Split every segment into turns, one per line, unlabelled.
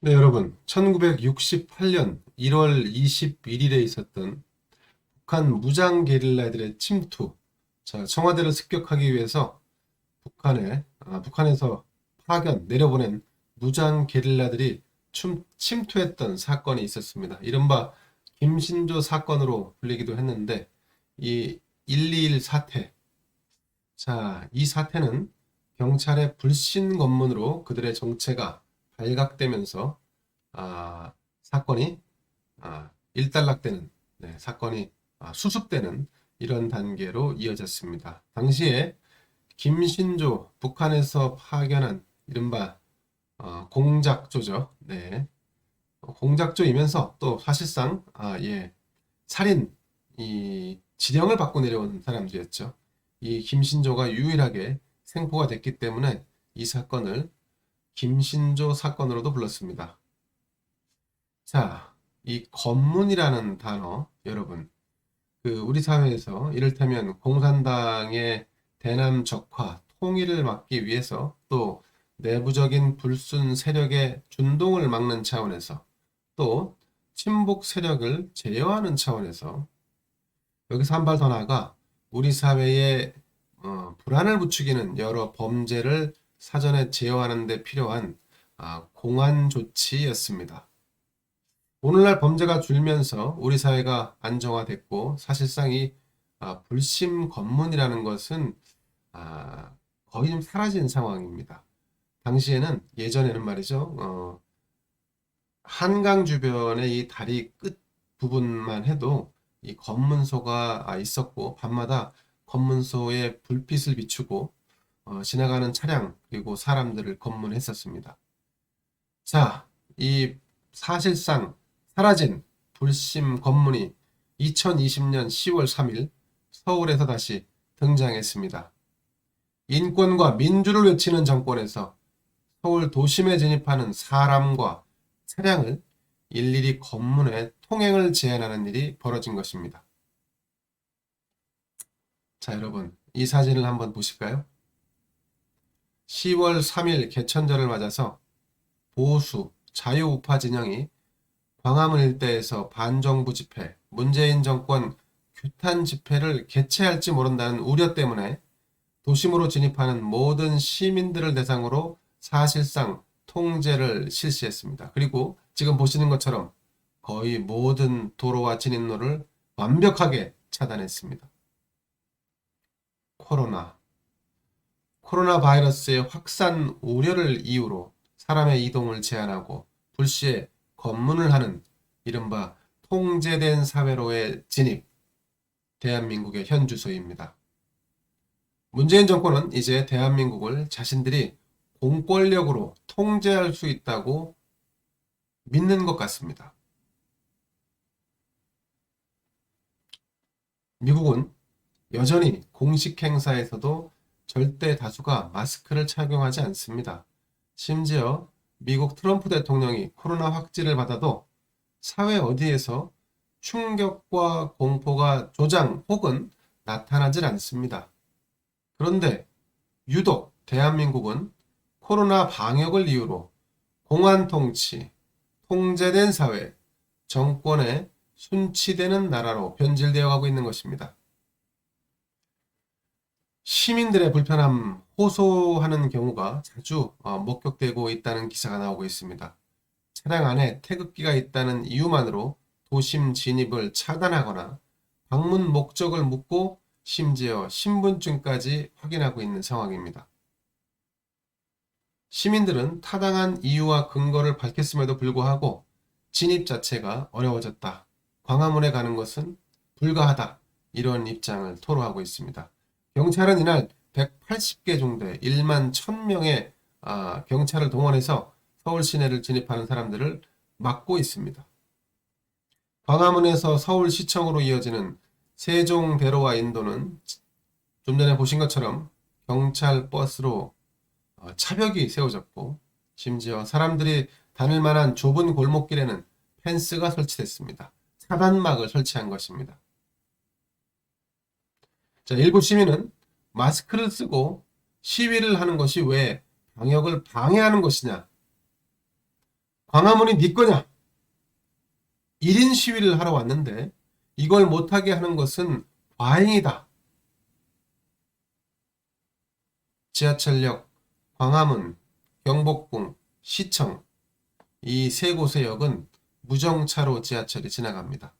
네, 여러분. 1968년 1월 21일에 있었던 북한 무장 게릴라들의 침투. 자, 청와대를 습격하기 위해서 북한에, 아, 북한에서 파견, 내려보낸 무장 게릴라들이 춤, 침투했던 사건이 있었습니다. 이른바 김신조 사건으로 불리기도 했는데, 이 121 사태. 자, 이 사태는 경찰의 불신 검문으로 그들의 정체가 발각되면서 아, 사건이 아, 일단락되는 네, 사건이 아, 수습되는 이런 단계로 이어졌습니다. 당시에 김신조 북한에서 파견한 이른바 어, 공작조죠. 네. 어, 공작조이면서 또 사실상 아, 예, 살인 이 지령을 받고 내려온 사람들이었죠. 이 김신조가 유일하게 생포가 됐기 때문에 이 사건을 김신조 사건으로도 불렀습니다. 자, 이 검문이라는 단어, 여러분, 그 우리 사회에서 이를테면 공산당의 대남 적화, 통일을 막기 위해서 또 내부적인 불순 세력의 준동을 막는 차원에서 또 친북 세력을 제어하는 차원에서 여기서 한 발 더 나아가 우리 사회에 어, 불안을 부추기는 여러 범죄를 사전에 제어하는 데 필요한 아, 공안 조치였습니다. 오늘날 범죄가 줄면서 우리 사회가 안정화됐고 사실상 이 아, 불심 검문이라는 것은 아, 거의 좀 사라진 상황입니다. 당시에는 예전에는 말이죠. 어, 한강 주변의 이 다리 끝 부분만 해도 이 검문소가 아, 있었고 밤마다 검문소에 불빛을 비추고 어, 지나가는 차량 그리고 사람들을 검문했었습니다. 자, 이 사실상 사라진 불심 검문이 2020년 10월 3일 서울에서 다시 등장했습니다. 인권과 민주를 외치는 정권에서 서울 도심에 진입하는 사람과 차량을 일일이 검문해 통행을 제한하는 일이 벌어진 것입니다. 자, 여러분, 이 사진을 한번 보실까요? 10월 3일 개천절을 맞아서 보수, 자유우파 진영이 광화문 일대에서 반정부 집회, 문재인 정권 규탄 집회를 개최할지 모른다는 우려 때문에 도심으로 진입하는 모든 시민들을 대상으로 사실상 통제를 실시했습니다. 그리고 지금 보시는 것처럼 거의 모든 도로와 진입로를 완벽하게 차단했습니다. 코로나. 코로나 바이러스의 확산 우려를 이유로 사람의 이동을 제한하고 불시에 검문을 하는 이른바 통제된 사회로의 진입. 대한민국의 현 주소입니다. 문재인 정권은 이제 대한민국을 자신들이 공권력으로 통제할 수 있다고 믿는 것 같습니다. 미국은 여전히 공식 행사에서도 절대 다수가 마스크를 착용하지 않습니다. 심지어 미국 트럼프 대통령이 코로나 확진을 받아도 사회 어디에서 충격과 공포가 조장 혹은 나타나질 않습니다. 그런데 유독 대한민국은 코로나 방역을 이유로 공안 통치, 통제된 사회, 정권에 순치되는 나라로 변질되어 가고 있는 것입니다. 시민들의 불편함 호소하는 경우가 자주 어, 목격되고 있다는 기사가 나오고 있습니다. 차량 안에 태극기가 있다는 이유만으로 도심 진입을 차단하거나 방문 목적을 묻고 심지어 신분증까지 확인하고 있는 상황입니다. 시민들은 타당한 이유와 근거를 밝혔음에도 불구하고 진입 자체가 어려워졌다. 광화문에 가는 것은 불가하다. 이런 입장을 토로하고 있습니다. 경찰은 이날 180개 정도의 1만 1000명의 아, 경찰을 동원해서 서울 시내를 진입하는 사람들을 막고 있습니다. 광화문에서 서울시청으로 이어지는 세종대로와 인도는 좀 전에 보신 것처럼 경찰 버스로 어, 차벽이 세워졌고 심지어 사람들이 다닐 만한 좁은 골목길에는 펜스가 설치됐습니다. 차단막을 설치한 것입니다. 자, 일부 시민은 마스크를 쓰고 시위를 하는 것이 왜 방역을 방해하는 것이냐? 광화문이 네 거냐? 1인 시위를 하러 왔는데 이걸 못하게 하는 것은 과잉이다. 지하철역, 광화문, 경복궁, 시청 이 세 곳의 역은 무정차로 지하철이 지나갑니다.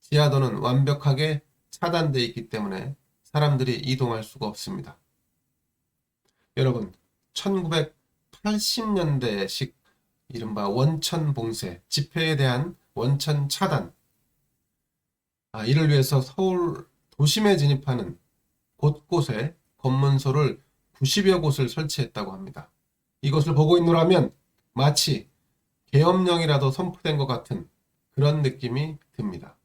지하도는 완벽하게 차단되어 있기 때문에 사람들이 이동할 수가 없습니다. 여러분, 1980년대식 이른바 원천 봉쇄, 집회에 대한 원천 차단, 아, 이를 위해서 서울 도심에 진입하는 곳곳에 검문소를 90여 곳을 설치했다고 합니다. 이것을 보고 있노라면 마치 계엄령이라도 선포된 것 같은 그런 느낌이 듭니다.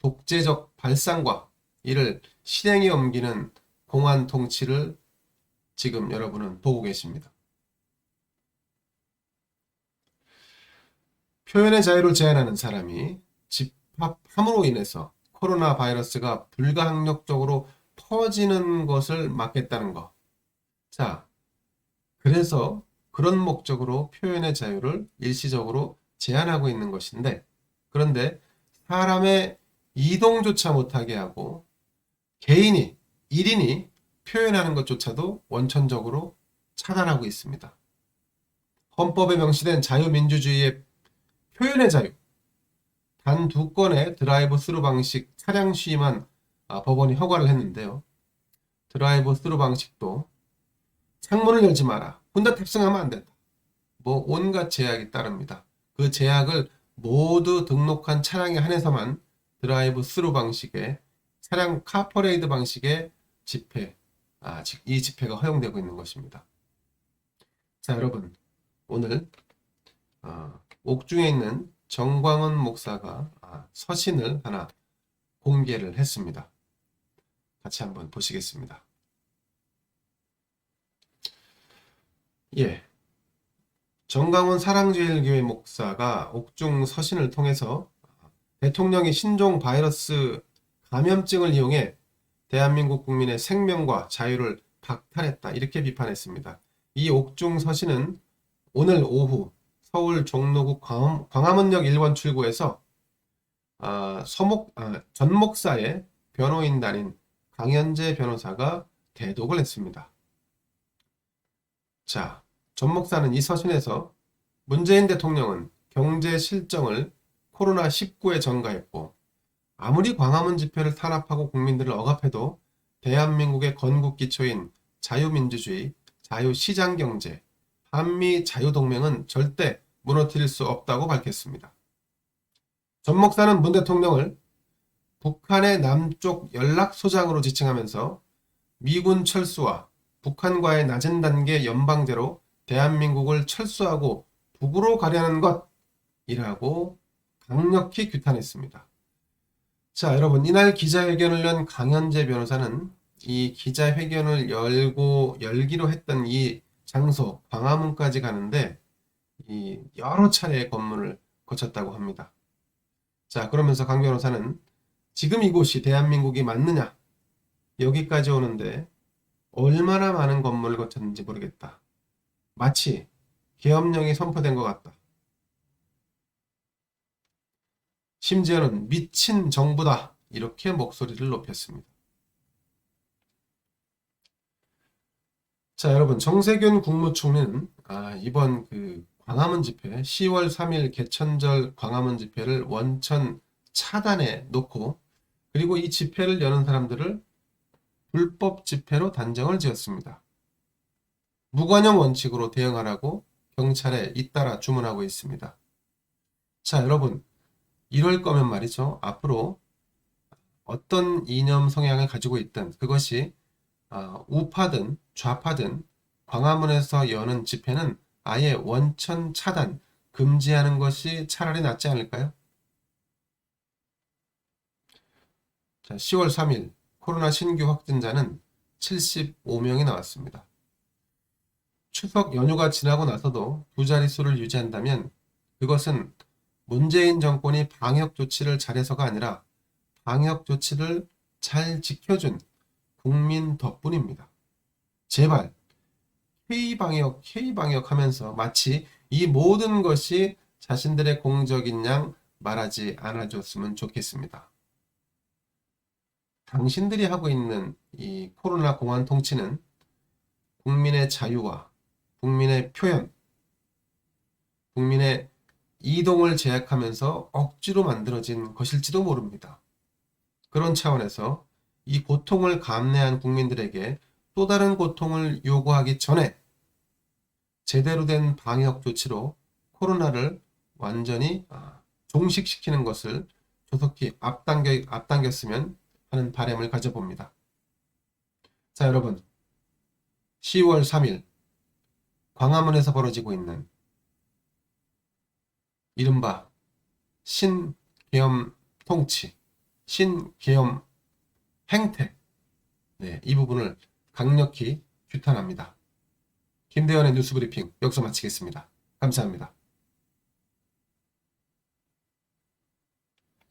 독재적 발상과 이를 실행에 옮기는 공안 통치를 지금 여러분은 보고 계십니다. 표현의 자유를 제한하는 사람이 집합함으로 인해서 코로나 바이러스가 불가항력적으로 퍼지는 것을 막겠다는 것. 자, 그래서 그런 목적으로 표현의 자유를 일시적으로 제한하고 있는 것인데, 그런데 사람의 이동조차 못하게 하고 개인이, 1인이 표현하는 것조차도 원천적으로 차단하고 있습니다. 헌법에 명시된 자유민주주의의 표현의 자유. 단 두 건의 드라이브 스루 방식 차량 시위만 아, 법원이 허가를 했는데요. 드라이브 스루 방식도 창문을 열지 마라. 혼자 탑승하면 안 된다. 뭐 온갖 제약이 따릅니다. 그 제약을 모두 등록한 차량에 한해서만 드라이브 스루 방식의 차량 카퍼레이드 방식의 집회, 아, 즉, 이 집회가 허용되고 있는 것입니다. 자, 여러분, 오늘 어, 옥중에 있는 정광훈 목사가 아, 서신을 하나 공개를 했습니다. 같이 한번 보시겠습니다. 예. 정강훈 사랑제일교회 목사가 옥중 서신을 통해서 대통령이 신종 바이러스 감염증을 이용해 대한민국 국민의 생명과 자유를 박탈했다. 이렇게 비판했습니다. 이 옥중 서신은 오늘 오후 서울 종로구 광, 광화문 역 1번 출구에서 아, 서목, 아, 전 목사의 변호인단인 강현재 변호사가 대독을 했습니다. 자, 전 목사는 이 서신에서 문재인 대통령은 경제 실정을 코로나19에 전가했고 아무리 광화문 집회를 탄압하고 국민들을 억압해도 대한민국의 건국 기초인 자유민주주의, 자유시장경제, 한미 자유동맹은 절대 무너뜨릴 수 없다고 밝혔습니다. 전 목사는 문 대통령을 북한의 남쪽 연락소장으로 지칭하면서 미군 철수와 북한과의 낮은 단계 연방제로 대한민국을 철수하고 북으로 가려는 것이라고 강력히 규탄했습니다. 자, 여러분, 이날 기자회견을 연 강현재 변호사는 이 기자회견을 열고 열기로 했던 이 장소 광화문까지 가는데 이 여러 차례의 검문을 거쳤다고 합니다. 자, 그러면서 강 변호사는 지금 이곳이 대한민국이 맞느냐? 여기까지 오는데 얼마나 많은 검문을 거쳤는지 모르겠다. 마치 계엄령이 선포된 것 같다. 심지어는 미친 정부다. 이렇게 목소리를 높였습니다. 자, 여러분, 정세균 국무총리는 아, 이번 그 광화문 집회, 10월 3일 개천절 광화문 집회를 원천 차단해 놓고 그리고 이 집회를 여는 사람들을 불법 집회로 단정을 지었습니다. 무관용 원칙으로 대응하라고 경찰에 잇따라 주문하고 있습니다. 자, 여러분, 이럴 거면 말이죠. 앞으로 어떤 이념 성향을 가지고 있든 그것이 아, 우파든 좌파든 광화문에서 여는 집회는 아예 원천 차단, 금지하는 것이 차라리 낫지 않을까요? 자, 10월 3일 코로나 신규 확진자는 75명이 나왔습니다. 추석 연휴가 지나고 나서도 두 자릿수를 유지한다면 그것은 문재인 정권이 방역 조치를 잘해서가 아니라 방역 조치를 잘 지켜준 국민 덕분입니다. 제발 K방역, K방역 하면서 마치 이 모든 것이 자신들의 공적인 양 말하지 않아줬으면 좋겠습니다. 당신들이 하고 있는 이 코로나 공안 통치는 국민의 자유와 국민의 표현, 국민의 이동을 제약하면서 억지로 만들어진 것일지도 모릅니다. 그런 차원에서 이 고통을 감내한 국민들에게 또 다른 고통을 요구하기 전에 제대로 된 방역 조치로 코로나를 완전히 아, 종식시키는 것을 조속히 앞당겨, 앞당겼으면 하는 바람을 가져봅니다. 자, 여러분. 10월 3일 광화문에서 벌어지고 있는 이른바 신계엄 통치, 신계엄 행태, 네, 이 부분을 강력히 규탄합니다. 김대현의 뉴스브리핑 여기서 마치겠습니다. 감사합니다.